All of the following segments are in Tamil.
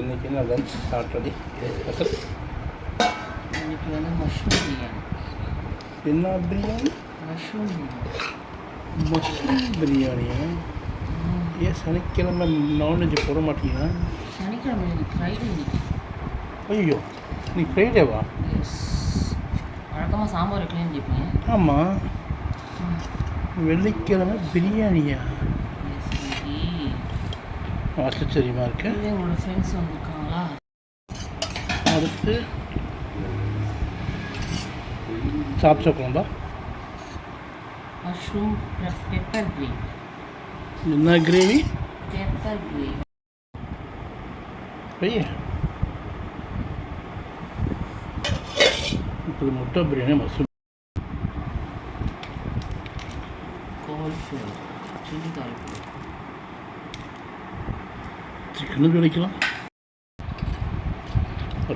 இன்றைக்கி என்ன லஞ்ச் சாட்டர்டே ஸ்பெஷல் இன்னைக்கு வந்து மஷ்ரூம் பிரியாணி என்ன பிரியாணி மஷ்ரூம் பிரியாணி மஷ்ரூம் பிரியாணியா ஏன் சனிக்கிழமை நான்வெஜ் போட மாட்டீங்களா? சனிக்கிழமை இன்னைக்கு ஃப்ரைடே இன்னைக்கு. ஐயோ நீ ஃப்ரைடேவா எஸ் வழக்கமாக சாம்பார் வைக்கலன்னு கேட்பேன். ஆமாம் வெள்ளிக்கிழமை பிரியாணியா ஆச்சரியமாக இருக்கு. இதுவே உங்களோட ஃப்ரெண்ட்ஸ் வந்திருக்காங்களா? அடுத்து சாப்பிட்ட குழம்பா? மஷ்ரூம் பெப்பர் கிரேவி என்ன கிரேவி பெப்பர் கிரேவி பைய இப்போ முட்டை biryani mushroom cauliflower chilli cauliflower சிக்கனும் கிடைக்கலாம்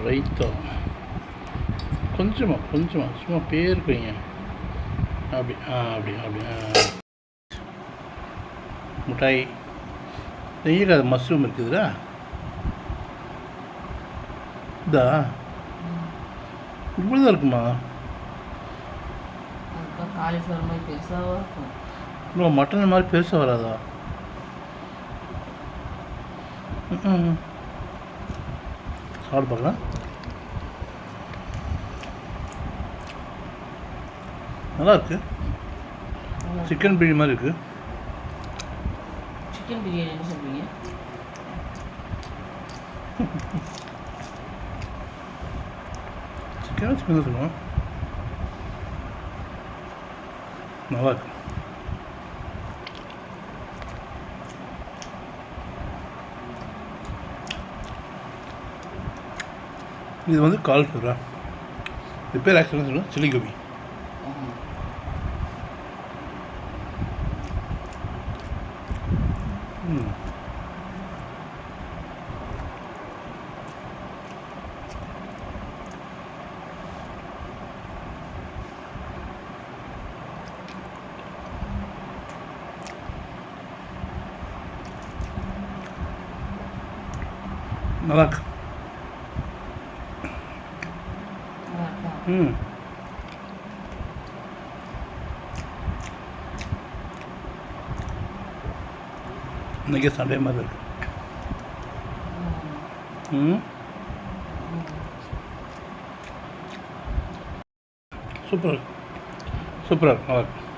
ரைத்தா கொஞ்சமா கொஞ்சமா சும்மா பேருக்கு வைங்க. அப்படி ஆ அப்படி அப்படி ஆ. மிட்டாய். நெய்யில் அது மஷ்ரூம் இருக்குதுடா. இதா? இப்படி தான் இருக்குமா காலிஃப்ளவர் மாதிரி பெருசாக இருக்கும்? மட்டன் மாதிரி பெருசாக வராதா. சாப்பிட்டு பார்க்கலாம். நல்லா இருக்கு சிக்கன் பிரியாணி மாதிரி இருக்கு. சிக்கன் பிரியாணி என்ன சொல்கிறீங்க சிக்கன் சிக்கன் நல்லா இருக்கு இது வந்து கால்ஃப்ளவரா இது பேர் ஆக்சுவலாக சொல்லுவோம் சில்லி கோபி நல்லா இருக்கு நல்லா இருக்கா ம். இன்னைக்கு சண்டே மாதிரி இருக்கு. ம். சூப்பர். சூப்பராக நல்லா இருக்கு.